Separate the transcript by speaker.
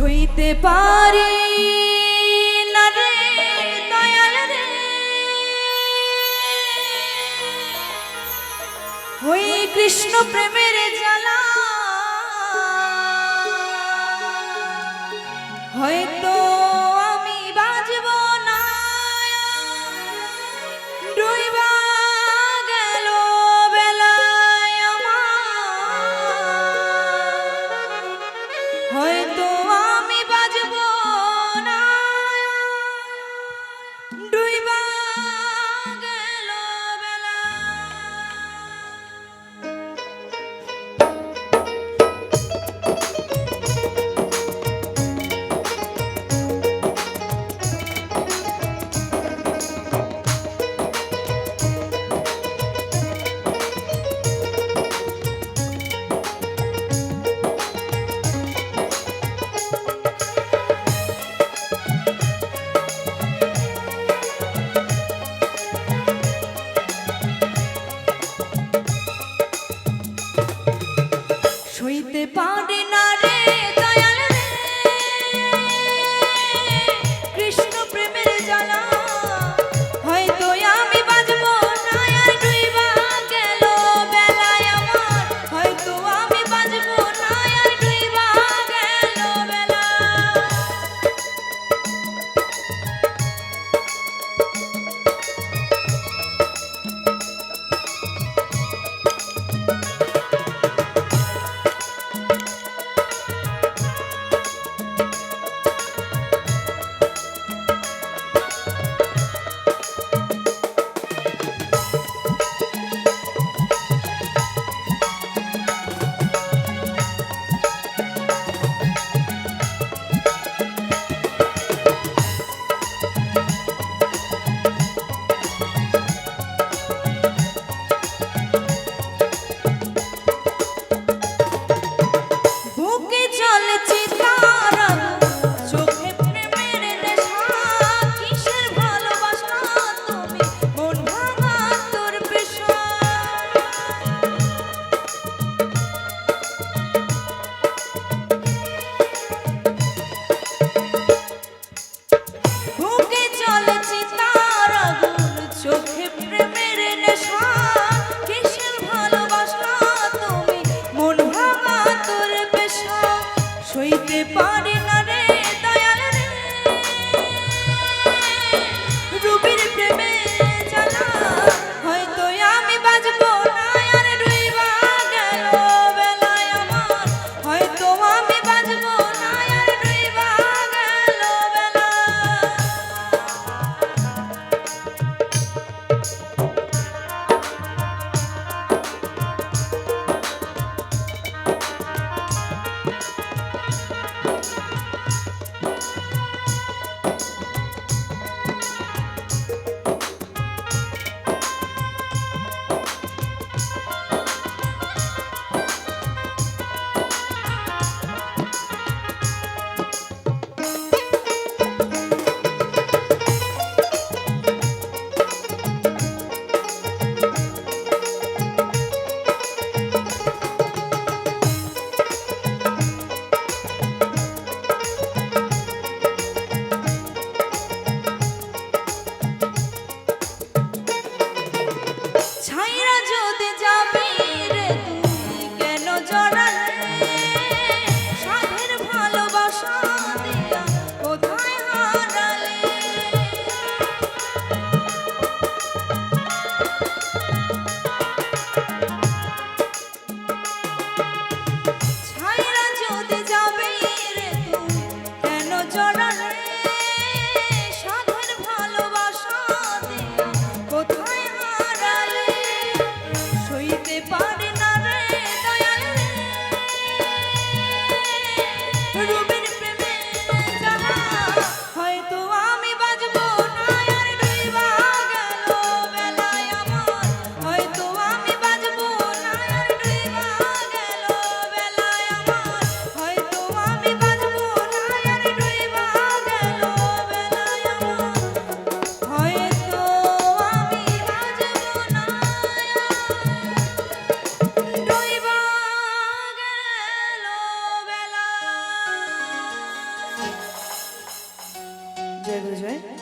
Speaker 1: সইতে পারি না ওই কৃষ্ণ প্রেমের জ্বালা হয়তো যেতে পারে